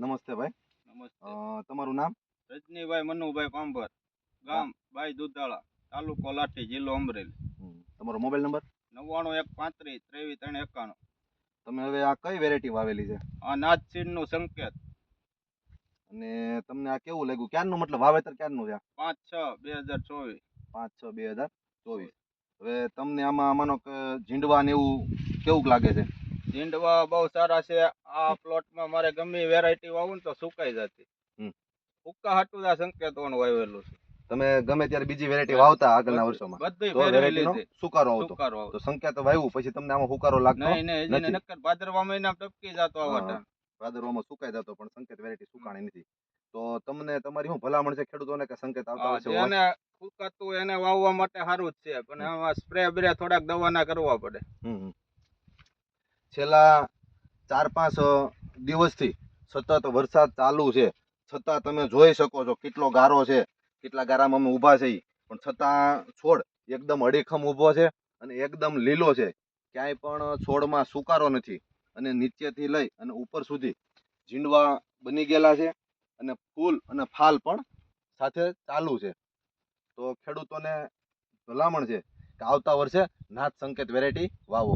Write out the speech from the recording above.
નમસ્તે ભાઈ. નમસ્તે. તમારું નામ? રજનીભાઈ મનુભાઈ પાંભર ગામ ભાઈ દુધાળા તાલુકો લાઠી જિલ્લો અમરેલી. તમારો મોબાઈલ નંબર? નવ્વાણું એક પાંત્રીસ ત્રેવીસ ત્રણ એકાણું. તમે હવે આ કઈ વેરાયટી વાવેલી છે? આ નાથસીડનું સંકેત. અને તમને આ કેવું લાગ્યું? ક્યારનું મતલબ વાવેતર ક્યારનું છે પાંચ છ બે હજાર ચોવીસ. પાંચ છ બે હજાર ચોવીસ. હવે તમને આમાં માનો કે ઝીંડવા ને એવું કેવું લાગે છે? ઝીંડવા બહુ સારા છે. આ પ્લોટમાં મારે ગમે વેરાયટી વાવું ને તો સુકાઈ જતી. હુક્કા હાટું જ સંકેતોનું વાવેલું છે. તમે ગમે ત્યારે બીજી વેરાયટી વાવતા આગળના વર્ષોમાં બધી વેરાયટીનો સુકારો આવતો. તો સંખ્યા તો વાવ્યું પછી તમને આમાં હુકારો લાગતો? નહીં નહીં નક્કર ભાદરવા મહિના ટપકી જતો આવતા ભાદરવામાં સુકાઈ જતો પણ સંકેત વેરાયટી સુકાણી નથી. તો તમને તમારી શું ભલામણ છે ખેડૂતોને કે સંકેત આવતા હોય? જેને ફૂકાતું એને વાવવા માટે સારું જ છે પણ આમાં સ્પ્રે બ્રે થોડાક દવાના કરવા પડે. છેલ્લા ચાર પાંચ દિવસથી સતત વરસાદ ચાલુ છે. છતાં તમે જોઈ શકો છો કેટલો ગારો છે, કેટલા ગારામાં અમે ઊભા છે પણ છતાં, છોડ એકદમ અડીખમ ઊભો છે અને એકદમ લીલો છે. ક્યાંય પણ છોડમાં સુકારો નથી અને નીચેથી લઈ અને ઉપર સુધી ઝીંડવા બની ગયેલા છે અને ફૂલ અને ફાલ પણ સાથે ચાલુ છે. તો ખેડૂતોને ભલામણ છે કે આવતા વર્ષે નાથ સંકેત વેરાયટી વાવો.